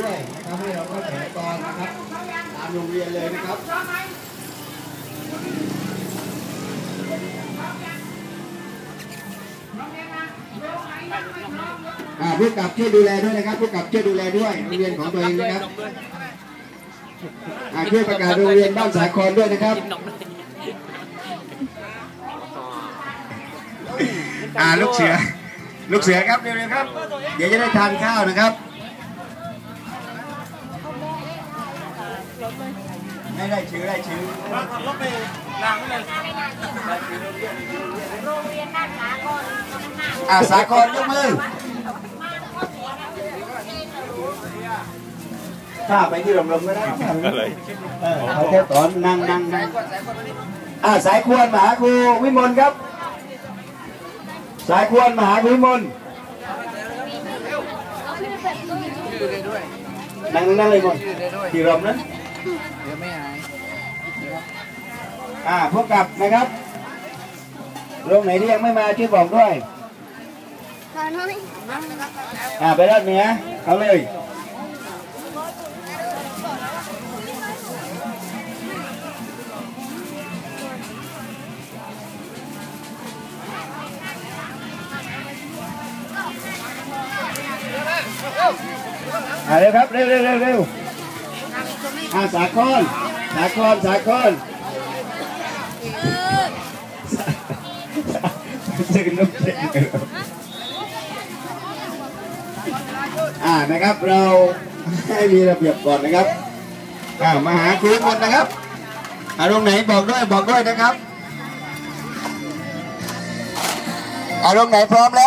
ด้วยนะครับให้เราเข้าแถวตอนนะครับตามโรงเรียนเลยนะครับอาผู้กับช่วยดูแลด้วยนะครับผู้กับช่วยดูแลด้วยโรงเรียนของตัวเองนะครับอ่าช่วยประกาศโรงเรียนบ้านสาครด้วยนะครับอาลูกเสือ ลูกเสือครับเร็วๆครับ เดี๋ยวจะได้ทานข้าวนะครับ ไม่ได้ชื่อได้ชื่อรถไปล้างไม่เลยโรงเรียนด้านสาครอ่าสาครยกมือถ้าไปที่โรงแรมก็ได้เออเขาแค่สอนนั่งนั่งนั่งอ่าสายควรมาหาครูวิมลครับ สายควรมาหาครูวิมลนั่งนั่งเลยมนที่รมนั้น เดี๋ยวไม่หายอ่าพบกับนะครับโรงไหนที่ยังไม่มาช่วยบอกด้วยอ่าไปด้านเหนือเขาเลยอ่าเร็วครับ เร็วเร็วเร็วเร็ว อ่าสาคอนสาคอนสาคอนสึกนุกอ่านะครับเราให้มีระเบียบก่อนนะครับอ่ามาหาครูคนนะครับอ่าตรงไหนบอกด้วยบอกด้วยนะครับอ่าตรงไหนพร้อมแล้ว